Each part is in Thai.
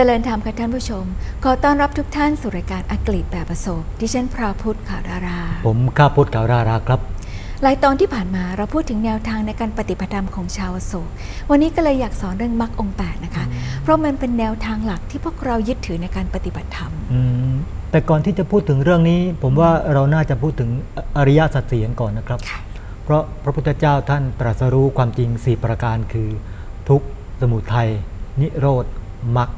เจริญธรรมค่ะท่านผู้ชม ขอต้อนรับทุกท่านสู่รายการอังกฤษแบบประสบดิฉันพราวพุทธข่าวดารา ผมข้าพุทธกาวราราครับ หลายตอนที่ผ่านมาเราพูดถึงแนวทางในการปฏิบัติธรรมของชาวอโศกวันนี้ก็เลยอยากสอนเรื่องมรรคองค์แปดนะคะ เพราะมันเป็นแนวทางหลักที่พวกเรายึดถือในการปฏิบัติธรรมอืมแต่ก่อนที่จะพูดถึงเรื่องนี้ ผมว่าเราน่าจะพูดถึงอริยสัจสี่กันก่อนนะครับค่ะเพราะพระพุทธเจ้าท่านตรัสรู้ความจริง 4 ประการคือ ทุกข์สมุทัยนิโรธมรรค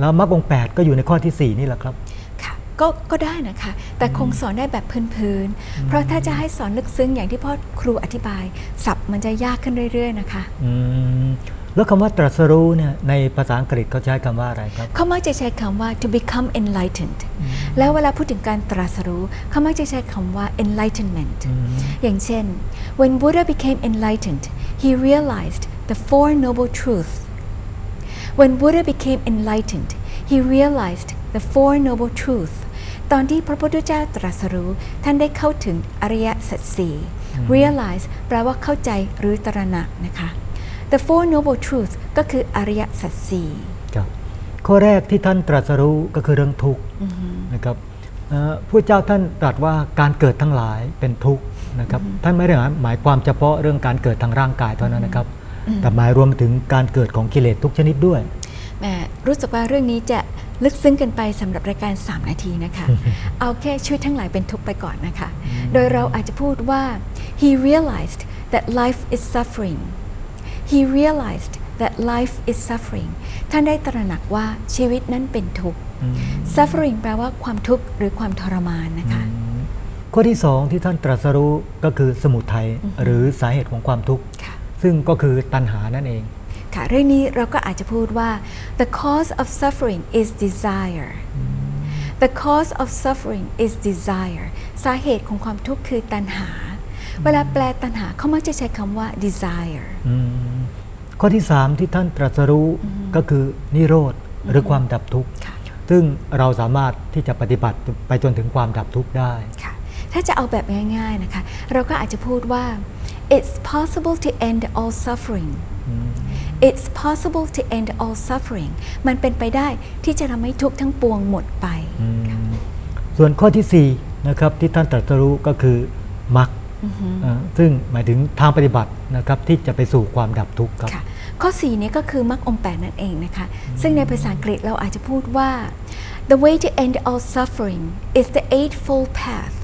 แล้วมรรคองค์แปดก็อยู่ในข้อทีสี่ 4 นี่แหละครับ ค่ะก็ก็ได้นะคะ แต่คงสอนได้แบบพื้นๆเพราะถ้าจะให้สอนลึกซึ้งอย่างที่พ่อครูอธิบายศัพท์มันจะยากขึ้นเรื่อย ๆ นะคะอืมแล้วคำว่าตรัสรู้เนี่ยในภาษาอังกฤษเขาใช้คำว่าอะไรครับ เขามักจะใช้คำว่า to become enlightened แล้วเวลาพูดถึงการตรัสรู้เขามักจะใช้คำว่า enlightenment อืมอย่างเช่น when Buddha became enlightened he realized the four noble truths when Buddha became enlightened he realized the four noble truths ตอนที่พระพุทธเจ้าตรัสรู้ ท่านได้เข้าถึงอริยสัจสี่ realize แปลว่าเข้าใจหรือตระหนักนะคะ the four noble truths ก็คืออริยสัจสี่ครับข้อแรกที่ท่านตรัสรู้ก็คือเรื่องทุกข์นะครับเอ่อผู้เจ้าท่านตรัสว่าการเกิดทั้งหลายเป็นทุกข์นะครับท่านไม่ได้หมายความเฉพาะเรื่องการเกิดทางร่างกายเท่านั้นนะครับ แต่หมายรวมถึงการเกิดของกิเลสทุกชนิดด้วยแหมรู้สึกว่าเรื่องนี้จะลึกซึ้งเกันไปสำหรับรายการ 3 นาทีนะคะ เอาแค่ช่วยทั้งหลายเป็นทุกข์ไปก่อนนะคะ โดยเราอาจจะพูดว่า he realized that life is suffering he realized that life is suffering ท่านได้ตระหนักว่าชีวิตนั้นเป็นทุกข์ suffering แปลว่าความทุกข์หรือความทรมานนะคะ ข้อที่สองที่ท่านตรัสรู้ก็คือสมุทัยหรือสาเหตุของความทุกข์ค่ะ ซึ่งก็คือตัณหานั่นเอง ค่ะ เรื่องนี้เราก็อาจจะพูดว่า the cause of suffering is desire the cause of suffering is desire สาเหตุของความทุกข์คือตัณหา เวลาแปลตัณหาเขามักจะใช้คำว่า desire อืมข้อที่สามที่ท่านตรัสรู้ก็คือนิโรธหรือความดับทุกข์ค่ะซึ่งเราสามารถที่จะปฏิบัติไปจนถึงความดับทุกข์ได้ค่ะถ้าจะเอาแบบง่าย ๆนะคะ เราก็อาจจะพูดว่า it's possible to end all suffering it's possible to end all suffering มันเป็นไปได้ที่จะทำให้ทุกข์ทั้งปวงหมดไป ส่วนข้อที่4นะครับที่ท่านตรัสรู้ก็คือมรรคเอ่อซึ่งหมายถึงทางปฏิบัตินะครับที่จะไปสู่ความดับทุกข์ครับค่ะข้อ 4 นี้ก็คือมรรคองค์แปดนั่นเองนะคะ ซึ่งในภาษาอังกฤษเราอาจจะพูดว่า the way to end all suffering is the eightfold path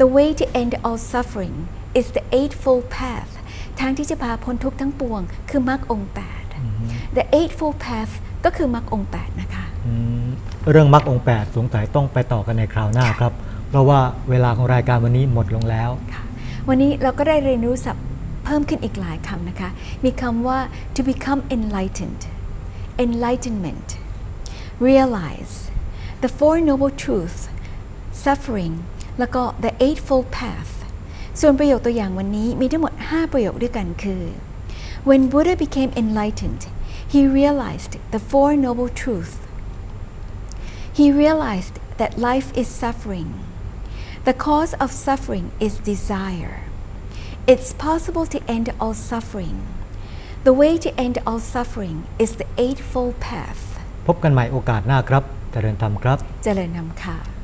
the way to end all suffering is the eightfold path ทางที่จะพาพ้นทุกข์ทั้งปวง คือมรรคองค์แปด the eightfold path ก็คือมรรคองค์แปดนะคะอืมเรื่องมรรคองค์แปดสงสัยต้องไปต่อกันในคราวหน้าครับ เพราะว่าเวลาของรายการวันนี้หมดลงแล้วค่ะวันนี้เราก็ได้เรียนรู้ศัพท์เพิ่มขึ้นอีกหลายคำนะคะ มีคำว่า to become enlightened enlightenment realize the four noble truths suffering แล้วก็ the eightfold path ส่วนประโยคตัวอย่างวันนี้มีทั้งหมด 5 ประโยคด้วยกันคือ when Buddha became enlightened he realized the four noble truths he realized that life is suffering the cause of suffering is desire. It's possible to end all suffering. The way to end all suffering is the Eightfold Path. พบกันใหม่โอกาสหน้าครับ เจริญธรรมครับ เจริญนำค่ะ